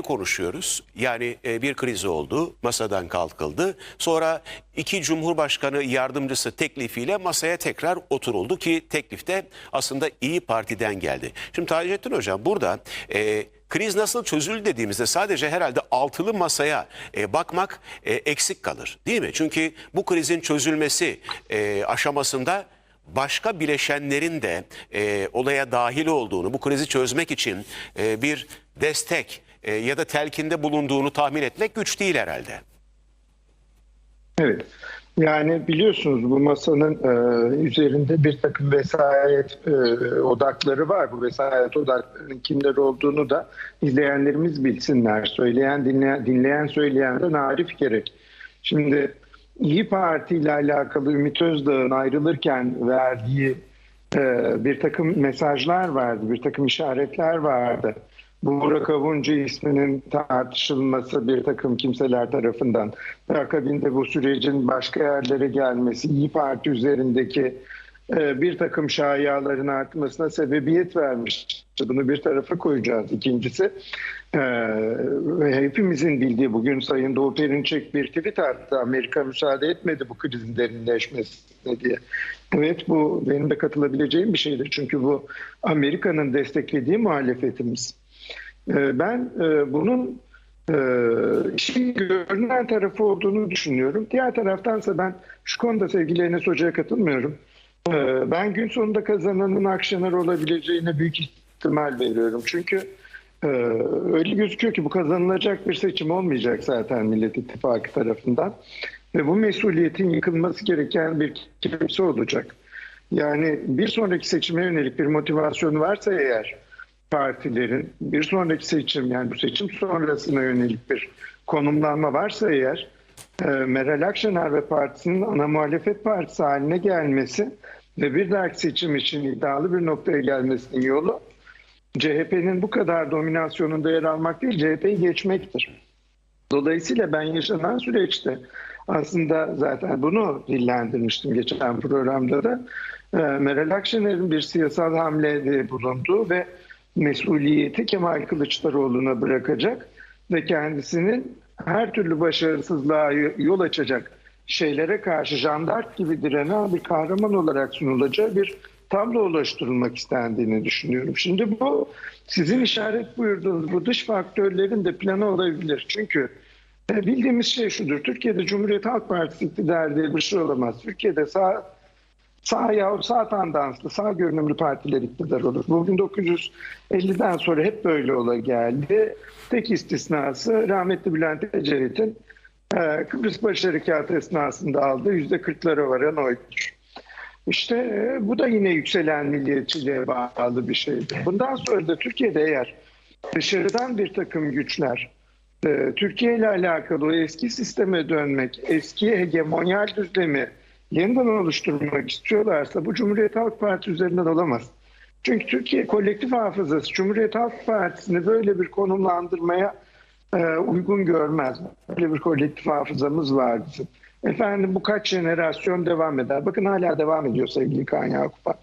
konuşuyoruz. Yani e, bir kriz oldu, masadan kalkıldı. Sonra iki Cumhurbaşkanı yardımcısı teklifiyle masaya tekrar oturuldu ki teklifte aslında İyi Parti'den geldi. Şimdi Taceddin Hocam burada e, kriz nasıl çözüldü dediğimizde sadece herhalde altılı masaya e, bakmak e, eksik kalır değil mi? Çünkü bu krizin çözülmesi e, aşamasında başka bileşenlerin de e, olaya dahil olduğunu, bu krizi çözmek için e, bir destek e, ya da telkinde bulunduğunu tahmin etmek güç değil herhalde. Evet. Yani biliyorsunuz bu masanın e, üzerinde bir takım vesayet e, odakları var. Bu vesayet odaklarının kimler olduğunu da izleyenlerimiz bilsinler. Söyleyen, dinleyen, dinleyen söyleyen de narif gerek. Şimdi İyi Parti ile alakalı Ümit Özdağ'ın ayrılırken verdiği e, bir takım mesajlar vardı, bir takım işaretler vardı. Burak Avuncu isminin tartışılması bir takım kimseler tarafından akabinde bu sürecin başka yerlere gelmesi, İyi Parti üzerindeki e, bir takım şayiaların artmasına sebebiyet vermiş. Bunu bir tarafa koyacağız. İkincisi e, hepimizin bildiği bugün Sayın Doğu Perinçek bir tweet attı. Amerika müsaade etmedi bu krizin derinleşmesine diye. Evet bu benim de katılabileceğim bir şeydir. Çünkü bu Amerika'nın desteklediği muhalefetimiz. E, ben e, bunun e, işin görünen tarafı olduğunu düşünüyorum. Diğer taraftansa ben şu konuda sevgili Enes Hoca'ya katılmıyorum. E, ben gün sonunda kazananın Akşener olabileceğine büyük ihtimal veriyorum. Çünkü e, öyle gözüküyor ki bu kazanılacak bir seçim olmayacak zaten Millet İttifakı tarafından. Ve bu mesuliyetin yıkılması gereken bir kimse olacak. Yani bir sonraki seçime yönelik bir motivasyonu varsa eğer partilerin bir sonraki seçim yani bu seçim sonrasına yönelik bir konumlanma varsa eğer e, Meral Akşener ve partisinin ana muhalefet partisi haline gelmesi ve bir dahaki seçim için iddialı bir noktaya gelmesinin yolu CHP'nin bu kadar dominasyonunda yer almak değil CHP'yi geçmektir. Dolayısıyla ben yaşanan süreçte aslında zaten bunu dillendirmiştim geçen programda da e, Meral Akşener'in bir siyasal hamlede bulunduğu ve mesuliyeti Kemal Kılıçdaroğlu'na bırakacak ve kendisinin her türlü başarısızlığa yol açacak şeylere karşı jandark gibi direnen bir kahraman olarak sunulacağı bir tablo oluşturulmak istendiğini düşünüyorum. Şimdi bu sizin işaret buyurduğunuz bu dış faktörlerin de planı olabilir. Çünkü e, bildiğimiz şey şudur. Türkiye'de Cumhuriyet Halk Partisi iktidar diye bir şey olamaz. Türkiye'de sağ sağ yahut sağ tandanslı, sağ görünümlü partiler iktidar olur. Bu 1950'den sonra hep böyle ola geldi. Tek istisnası rahmetli Bülent Ecevit'in e, Kıbrıs Barış Harekatı esnasında aldığı yüzde kırklara varan oydur. İşte e, bu da yine yükselen milliyetçiliğe bağlı bir şeydi. Bundan sonra da Türkiye'de eğer dışarıdan bir takım güçler e, Türkiye ile alakalı o eski sisteme dönmek, eski hegemonyal düzlemi yeniden oluşturmak istiyorlarsa bu Cumhuriyet Halk Partisi üzerinden olamaz. Çünkü Türkiye kolektif hafızası Cumhuriyet Halk Partisi'ni böyle bir konumlandırmaya e, uygun görmez. Böyle bir kolektif hafızamız var bizim. Efendim bu kaç jenerasyon devam eder. Bakın hala devam ediyor sevgili Kaan Yakup.